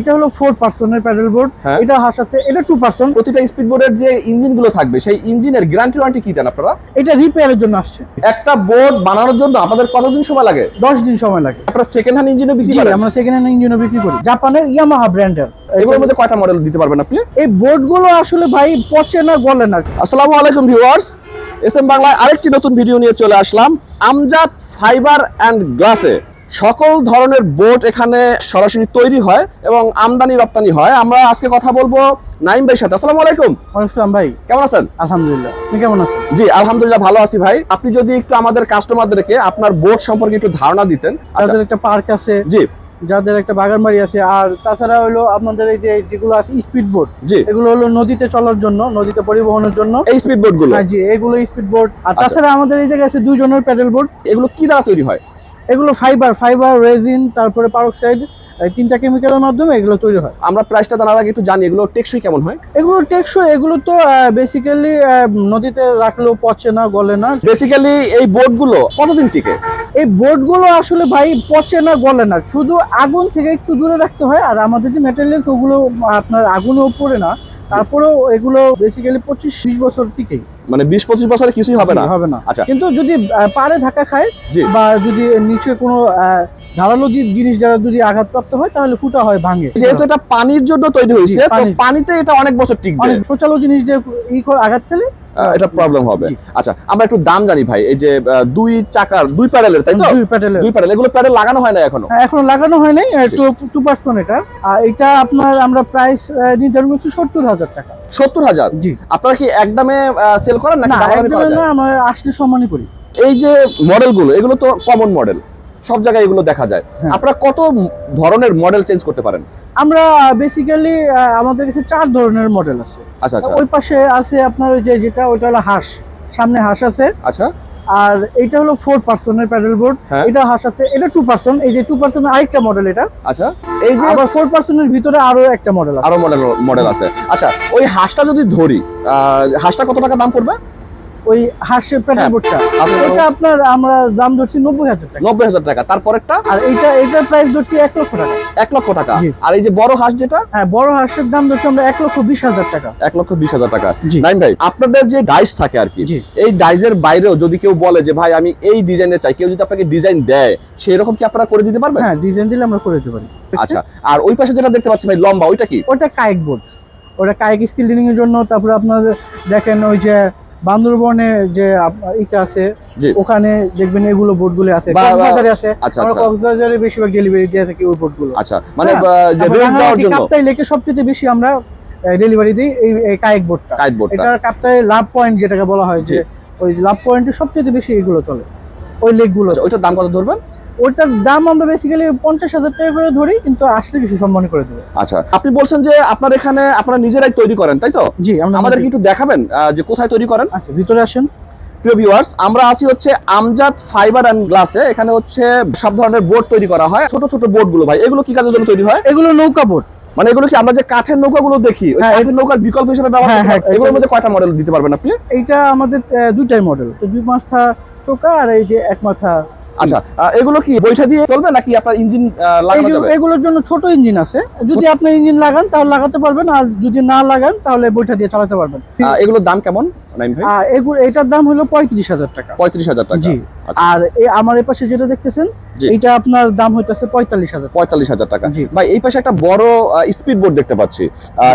এটা হলো ফোর পার্সনের প্যাডেল বোর্ড। এটা হাস আছে এটা টু পার্সন প্রতিটা স্পিড বোর্ডের যে ইঞ্জিনগুলো থাকবে সেই ইঞ্জিনের গ্যারান্টি ওয়ারেন্টি কি দেন আপনারা? এটা রিপেয়ারের জন্য আসছে। একটা বোর্ড বানানোর জন্য আপনাদের কতদিন সময় লাগে? দশ দিন সময় লাগে। আপনারা সেকেন্ড হ্যান্ড ইঞ্জিনও বিক্রি জি করেন? আমরা সেকেন্ড হ্যান্ড ইঞ্জিনও বিক্রি করি। জাপানের ইয়ামাহা ব্র্যান্ডের এগুলোর মধ্যে কয়টা মডেল দিতে পারবেন আপনি? এই বোর্ডগুলো আসলে ভাই পচে না গলে না। আসসালামু আলাইকুম ভিউয়ার্স এস এম বাংলায় আরেকটি নতুন ভিডিও নিয়ে চলে আসলাম। আমজাদ ফাইবার অ্যান্ড গ্লাসে সকল ধরনের বোট এখানে সরাসরি তৈরি হয় এবং আমদানি রপ্তানি হয়। আমরা আজকে কথা বলব নাইম ভাইয়ের সাথে। আসসালামু আলাইকুম। আসসালাম ভাই। কেমন আছেন? আলহামদুলিল্লাহ। আপনি কেমন আছেন? জি আলহামদুলিল্লাহ ভালো আছি ভাই। আপনি যদি একটু আমাদের কাস্টমারদেরকে আপনার বোট সম্পর্কে একটু ধারণা দিতেন। আচ্ছা। তাদের একটা পার্ক আছে জি। যাদের একটা বাগান বাড়ি আছে আর তাছাড়া হলো আপনাদের এই যে যেগুলো আছে স্পিড বোট এগুলো হলো নদীতে চলার জন্য নদীতে পরিবহনের জন্য। এই স্পিড বোটগুলো? হ্যাঁ জি এগুলো স্পিড বোট আর আচ্ছা। তাছাড়া আমাদের এই জায়গায় আছে দুইজনের প্যাডেল বোট এগুলো কি দ্বারা তৈরি হয়? এগুলো ফাইবার ফাইবার রেজিন তারপরে পারক্সাইড তিনটা কেমিক্যালের মাধ্যমে এগুলো তৈরি হয়। আমরা প্রাইসটা জানার আগে একটু জানি এগুলো টেকসই কেমন হয়? এগুলো টেকসই এগুলো তো বেসিক্যালি নদীতে রাখলেও পচে না গলে না। বেসিক্যালি এই বোটগুলো কতদিন টিকে? এই বোর্ডগুলো আসলে ভাই পচে না গলে না। শুধু আগুন থেকে একটু দূরে রাখতে হয় আর আমাদের যে ম্যাটেরিয়ালস ওগুলো আপনার আগুনও পড়ে না। তারপরেও এগুলো বেসিক্যালি পঁচিশ বিশ বছর থেকেই মানে বিশ পঁচিশ বছরে কিছুই হবে না? হবে না। আচ্ছা। কিন্তু যদি পারে পাড়ে ধাক্কা খায়। বা যদি নিচে কোনো ধারালো জিনিস যারা যদি আঘাতপ্রাপ্ত হয় তাহলে ফুটা হয় ভাঙে। যেহেতু এটা পানির জন্য তৈরি হয়েছে তো পানিতে এটা অনেক বছর টিকবে। সোচালো জিনিস যে ই করে আঘাত পেলে এটা প্রবলেম হবে। আচ্ছা আমরা একটু দাম জানি ভাই এই যে দুই চাকার দুই প্যাডেলের তাই তো? দুই প্যাডেলের। দুই প্যাডেল এগুলো প্যাডেল লাগানো হয় না এখনও? এখন লাগানো হয় নাই টু টু পার্সেন্ট এটা। আর এটা আপনার আমরা প্রাইস নির্ধারণ করছি সত্তর হাজার টাকা। সত্তর হাজার? জি। আপনারা কি একদমে সেল করেন নাকি না আমরা আসলে সম্মানই করি। এই যে মডেলগুলো এগুলো তো কমন মডেল সব জায়গায় এগুলো দেখা যায়। হ্যাঁ। আপনারা কত ধরনের মডেল চেঞ্জ করতে পারেন? আমরা বেসিক্যালি আমাদের কাছে চার ধরনের মডেল আছে। আচ্ছা আচ্ছা। ওই পাশে আছে আপনার ওই যে যেটা ওইটা হলো হাঁস। সামনে হাঁস আছে। আচ্ছা। আর এটা হলো ফোর পার্সনের প্যাডেল বোর্ড। এটা হাঁস আছে এটা টু পার্সন এই যে টু পার্সন আরেকটা মডেল এটা। আচ্ছা। এই যে আবার ফোর পার্সনের ভিতরে আরও একটা মডেল আছে। আরও মডেল মডেল আছে। আচ্ছা ওই হাঁসটা যদি ধরি হাঁসটা কত টাকা দাম পড়বে? ওই হাঁসের প্যাডেল হ্যাঁ। বোর্ডটা আপনার- এটা আপনার আমরা দাম ধরছি নব্বই হাজার টাকা। নব্বই হাজার টাকা। তারপরেরটা আর এইটা এটার প্রাইস ধরছি এক লক্ষ টাকা। এক লক্ষ টাকা। আর এই যে বড় হাঁস যেটা? হ্যাঁ বড় হাঁসের দাম ধরছি আমরা এক লক্ষ বিশ হাজার টাকা। এক লক্ষ বিশ হাজার টাকা। জি। নাইন ভাই আপনাদের যে ডাইস থাকে আর কি। এই ডাইসের বাইরেও যদি কেউ বলে যে ভাই আমি এই ডিজাইনে চাই। কেউ যদি আপনাকে ডিজাইন দেয় সেই রকম কি আপনারা করে দিতে পারবেন? হ্যাঁ ডিজাইন দিলে আমরা করে দিতে পারি। আচ্ছা। আর ওই পাশে যেটা দেখতে পাচ্ছি ভাই লম্বা ওইটা কি? ওটা কায়েক বোর্ড ওটা কায়েক স্কিল ট্রেনিং এর জন্য তারপরে আপনার দেখেন ওই যে বান্দরবনে যে ইটা আছে ওখানে দেখবেন এগুলো বোর্ডগুলো আছে। কক্সবাজারে আছে। আচ্ছা আমরা আচ্ছা। কক্সবাজারে বেশিরভাগ ডেলিভারি দিয়ে থাকি ওই বোর্ডগুলো আচ্ছা মানে হ্যাঁ, যে রেস দেওয়ার জন্য? কাপ্তাই লেকে সবচেয়ে বেশি আমরা ডেলিভারি দিই এই কায়েক বোর্ডটা কাইট বোর্ডটা এটা কাপ্তাই লাভ পয়েন্ট যেটাকে বলা হয় যে ওই লাভ পয়েন্টে সবচেয়ে বেশি এগুলো চলে। ওই লেকগুলো ওইটার দাম কত ধরবেন? ওইটার দাম আমরা বেসিক্যালি পঞ্চাশ হাজার টাকা করে ধরি কিন্তু আসলে কিছু সম্মান করে দেবো। আচ্ছা আপনি বলছেন যে আপনার এখানে আপনারা নিজেরাই তৈরি করেন তাই তো? জি আমাদের একটু দেখাবেন যে কোথায় তৈরি করেন? আচ্ছা ভিতরে আসেন। প্রিয় ভিউয়ার্স আমরা আছি হচ্ছে আমজাদ ফাইবার অ্যান্ড গ্লাসে এখানে হচ্ছে সব ধরনের বোর্ড তৈরি করা হয় ছোট ছোট বোর্ডগুলো ভাই। এগুলো কি কাজের জন্য তৈরি হয়? এগুলো নৌকা বোর্ড মানে এগুলো কি আমরা যে কাঠের নৌকাগুলো দেখি হ্যাঁ, কাঠের নৌকার বিকল্প হিসেবে ব্যবহার হ্যাঁ, হ্যাঁ, এগুলোর মধ্যে কয়টা মডেল দিতে পারবেন আপনি? এইটা আমাদের দুইটাই মডেল তো দুই মাথা চোকা আর এই যে এক মাথা আচ্ছা এগুলো কি বৈঠা দিয়ে চলবে নাকি আপনার ইঞ্জিন লাগানো যাবে? এগুলোর জন্য ছোট ইঞ্জিন আছে। যদি আপনি ইঞ্জিন লাগান তাহলে লাগাতে পারবেন আর যদি না লাগান তাহলে বইটা দিয়ে চালাতে পারবেন। এগুলোর দাম কেমন নাইম ভাই? এগুলো এটার দাম হলো পঁয়ত্রিশ হাজার টাকা। পঁয়ত্রিশ হাজার টাকা। জি। আচ্ছা, আর আমার পাশে যেটা দেখতেছেন এটা আপনার দাম হইতেছে পঁয়তাল্লিশ হাজার পঁয়তাল্লিশ হাজার টাকা। ভাই এই পাশে একটা বড় স্পিড বোর্ড দেখতে পাচ্ছি।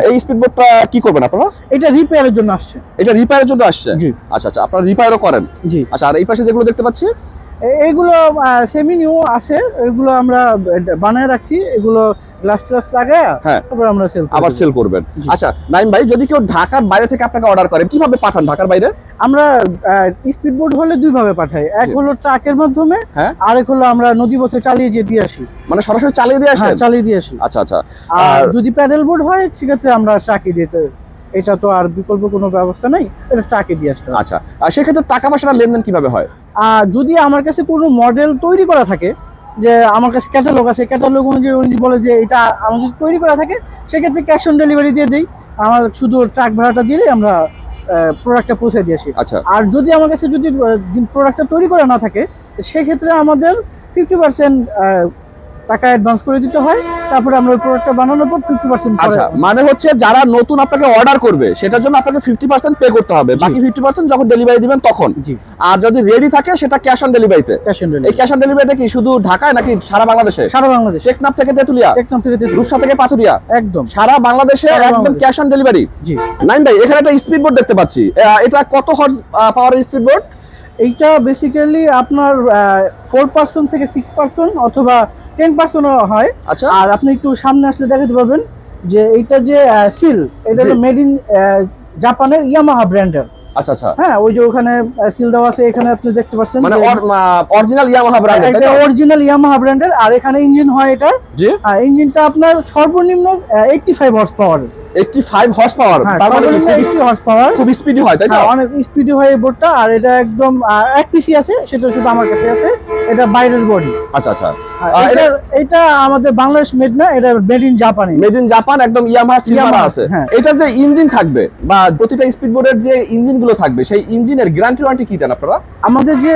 এই স্পিড বোর্ডটা কি করবেন আপনারা? এটা রিপেয়ারের জন্য আসছে। এটা রিপেয়ারের জন্য আসছে? আচ্ছা আচ্ছা আপনারা রিপেয়ারও করেন। জি। আচ্ছা আর এই পাশে যেগুলো দেখতে পাচ্ছি এ- এগুলো সেমি নিউ আছে। এগুলো আমরা বানায় রাখছি। এগুলো গ্লাস ট্লাস লাগায়। তারপর আমরা সেল আবার সেল করবেন। আচ্ছা নাইম ভাই যদি কেউ ঢাকার বাইরে থেকে আপনাকে অর্ডার করে কীভাবে পাঠান ঢাকার বাইরে? আমরা স্পিড বোট হলে দুই ভাবে পাঠাই। এক। হলো ট্রাকের মাধ্যমে হ্যাঁ। এক হলো আমরা নদী পথে চালিয়ে যে দিয়ে আসি। মানে সরাসরি চালিয়ে দিয়ে হ্যাঁ আসেন? চালিয়ে দিয়ে আসি। আচ্ছা আচ্ছা। আর আর- যদি প্যাডেল বোট হয় ঠিক আছে আমরা ট্রাকে দিতে এটা তো আর বিকল্প কোনো ব্যবস্থা নেই এটা ট্রাকে দিয়ে আসতে হবে। আচ্ছা আর সেক্ষেত্রে টাকা পয়সাটা লেনদেন কীভাবে হয়? আর যদি আমার কাছে কোনো মডেল তৈরি করা থাকে যে আমার কাছে ক্যাটালগ আছে ক্যাটালগ অনুযায়ী উনি বলে যে এটা আমার যদি তৈরি করা থাকে সেক্ষেত্রে ক্যাশ অন ডেলিভারি দিয়ে দিই। আমার শুধু ট্রাক ভাড়াটা দিলেই আমরা প্রোডাক্টটা পৌঁছে দিয়ে আসি। আচ্ছা। আর যদি আমার কাছে যদি প্রোডাক্টটা তৈরি করা না থাকে সেক্ষেত্রে আমাদের ফিফটি পার্সেন্ট টাকা অ্যাডভান্স করে দিতে হয় তারপরে আমরা ওই প্রোডাক্টটা বানানোর পর ফিফটি পার্সেন্ট আচ্ছা মানে হচ্ছে যারা নতুন আপনাকে অর্ডার করবে সেটার জন্য আপনাকে ফিফটি পার্সেন্ট পে করতে হবে। বাকি ফিফটি পার্সেন্ট যখন ডেলিভারি দিবেন তখন। আর যদি রেডি থাকে সেটা ক্যাশ অন ডেলিভারিতে ক্যাশ অন এই ক্যাশ অন ডেলিভারিটা কি শুধু ঢাকায় নাকি সারা বাংলাদেশে? সারা বাংলাদেশ। টেকনাফ থেকে তেতুলিয়া? একদম থেকে। রূপসা থেকে পাথুরিয়া? একদম। সারা বাংলাদেশে একদম cash on delivery G. Nine ভাই এখানে একটা স্পিড বোর্ড দেখতে পাচ্ছি। এটা কত হর্স পাওয়ারের স্পিড বোর্ড এইটা বেসিক্যালি আপনার ফোর পার্সেন্ট থেকে সিক্স পার্সেন্ট অথবা টেন পার্সেন্টও হয়। আচ্ছা। আর আপনি একটু সামনে আসলে দেখাতে পারবেন যে এইটা যে সিল এটা। মেড ইন জাপানের ইয়ামাহা ব্র্যান্ডের আচ্ছা আচ্ছা। হ্যাঁ ওই যে ওখানে সিল দেওয়া আছে এখানে আপনি দেখতে পাচ্ছেন মানে অরিজিনাল ইয়ামাহা ব্র্যান্ড এটা অরিজিনাল ইয়ামাহা ব্র্যান্ডের আর এখানে ইঞ্জিন হয় এটা জি। ইঞ্জিনটা আপনার সর্বনিম্ন eighty five horse power 85 horse power হ্যাঁ তার মানে খুব হর্স পাওয়ার খুব স্পিডি হয় তাই তো? হ্যাঁ অনেক স্পিডি হয় এই বোর্ডটা আর এটা একদম এক পিসি আছে সেটা শুধু আমার কাছে আছে এটা বাইরের বডি আচ্ছা আচ্ছা। এটা এটা আমাদের বাংলাদেশ মেড না এটা মেড ইন জাপানি মেড ইন জাপান একদম ইয়ামাহা সিলভার আছে। হ্যাঁ। এটা যে ইঞ্জিন থাকবে বা প্রতিটা স্পিড বোর্ডের যে ইঞ্জিনগুলো থাকবে সেই ইঞ্জিনের গ্যারান্টি ওয়ারেন্টি কি দেন আপনারা? আমাদের যে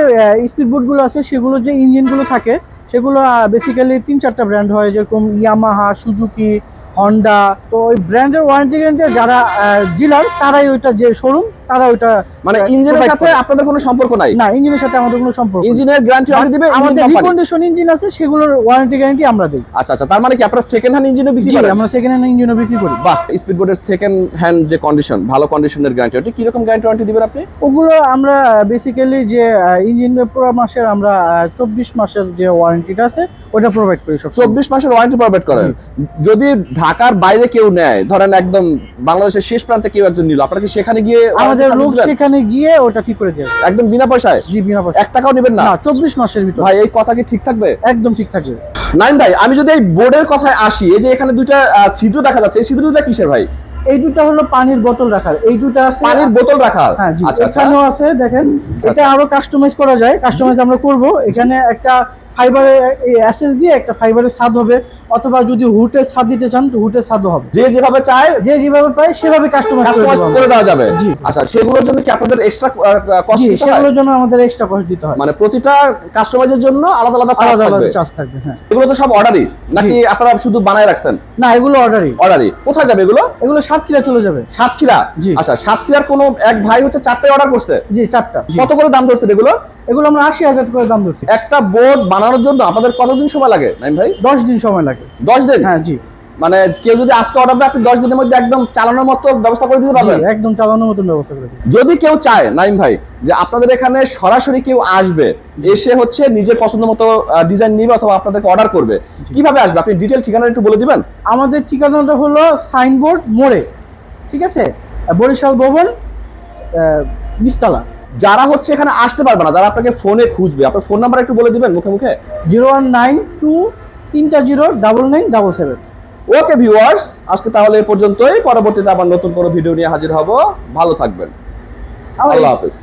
স্পিড বোর্ডগুলো আছে সেগুলো যে ইঞ্জিনগুলো থাকে সেগুলো বেসিক্যালি তিন চারটা ব্র্যান্ড হয় যেরকম ইয়ামাহা সুজুকি হন্ডা তো ওই ব্র্যান্ডের ওয়ারেন্টি গ্যারান্টি যারা ডিলার তারাই ওইটা যে শোরুম তারা ওইটা মানে ইঞ্জিনের সাথে আপনাদের কোনো সম্পর্ক নাই? না ইঞ্জিনের সাথে আমাদের কোনো সম্পর্ক ইঞ্জিনের গ্যারান্টি ওয়ারেন্টি দিবে আমাদের রিকন্ডিশন ইঞ্জিন আছে সেগুলোর ওয়ারেন্টি গ্যারান্টি আমরা দিই। আচ্ছা আচ্ছা তার মানে কি আপনারা সেকেন্ড হ্যান্ড ইঞ্জিনও বিক্রি করেন? আমরা সেকেন্ড হ্যান্ড ইঞ্জিনও বিক্রি করি। বাহ সেকেন্ড হ্যান্ড যে কন্ডিশন ভালো কন্ডিশনের গ্যারান্টি ওটা কি রকম গ্যারান্টি ওয়ারেন্টি দিবেন আপনি? ওগুলো আমরা বেসিক্যালি যে ইঞ্জিন পুরো মাসের আমরা চব্বিশ মাসের যে ওয়ারেন্টিটা আছে ওটা প্রোভাইড করি সব চব্বিশ মাসের ওয়ারেন্টি প্রোভাইড করেন। যদি ঢাকার বাইরে কেউ নেয় ধরেন একদম বাংলাদেশের শেষ প্রান্তে কেউ একজন নিল আপনারা কি সেখানে গিয়ে আমাদের লোক সেখানে গিয়ে ওটা ঠিক করে দেয় একদম বিনা পয়সায়? জি বিনা পয়সা এক টাকাও নেবেন না? চব্বিশ মাসের ভিতর। ভাই এই কথা কি ঠিক থাকবে? একদম ঠিক থাকবে। ভাই আমি যদি এই বোর্ডের কথায় আসি এই যে এখানে দুইটা ছিদ্র দেখা যাচ্ছে এই ছিদ্র দুটা কিসের ভাই? এই দুটো হলো পানির বোতল রাখার। এই দুটো আছে পানির বোতল রাখার? হ্যাঁ আচ্ছা আচ্ছা। এখানেও আছে দেখেন। এটা আরও কাস্টমাইজ করা যায়। কাস্টমাইজ আমরা করব। এখানে একটা ফাইবারের অ্যাসেস দিয়ে একটা ফাইবারের ছাদ হবে অথবা যদি হুটের ছাদ দিতে চান তো হুটের ছাদও হবে। যে যেভাবে চায় যে যেভাবে পায় সেভাবে কাস্টমাইজ কাস্টমাইজ করে দেওয়া যাবে। জি। আচ্ছা সেগুলোর জন্য কি আপনাদের এক্সট্রা কস্ট দিতে হয়? সেগুলোর জন্য আমাদের এক্সট্রা কস্ট দিতে হয়। মানে প্রতিটা কাস্টমাইজের জন্য আলাদা আলাদা চার্জ থাকবে আলাদা চার্জ থাকবে হ্যাঁ। এগুলো তো সব অর্ডারই নাকি আপনারা শুধু বানায় রাখছেন? না এগুলো অর্ডারই অর্ডারই কোথায় যাবে এগুলো? এগুলো সাতক্ষীরা চলে যাবে। সাতক্ষীরা জি। আচ্ছা সাতক্ষীরার কোনো এক ভাই হচ্ছে চারটে অর্ডার করছে? জি চারটা। কত করে দাম ধরছে এগুলো? এগুলো আমরা আশি হাজার করে দাম ধরছি। একটা বোর্ড বানানোর জন্য আপনাদের কতদিন সময় লাগে নাইম ভাই? দশ দিন সময় লাগে। দশ দিন? হ্যাঁ জি। মানে কেউ যদি আজকে অর্ডার দেয় আপনি দশ দিনের মধ্যে একদম চালানোর মতো ব্যবস্থা করে দিতে পারবেন? একদম চালানোর মতন ব্যবস্থা করে যদি কেউ চায় নাইম ভাই যে আপনাদের এখানে সরাসরি কেউ আসবে এসে হচ্ছে নিজের পছন্দ মতো ডিজাইন নিবে অথবা আপনাদেরকে অর্ডার করবে কীভাবে আসবে? আপনি ডিটেল ঠিকানা একটু বলে দিবেন? আমাদের ঠিকানাটা হলো সাইনবোর্ড মোড়ে ঠিক আছে? বরিশাল ভবন নিচতলা যারা হচ্ছে এখানে আসতে পারবে না যারা আপনাকে ফোনে খুঁজবে আপনার ফোন নাম্বার একটু বলে দিবেন মুখে মুখে? জিরো ওয়ান নাইন টু তিনটা zero double nine double seven. Okay viewers আজকে তাহলে এ পর্যন্তই পরবর্তীতে আবার নতুন কোনো ভিডিও নিয়ে হাজির হব। ভালো থাকবেন। আল্লাহ হাফেজ।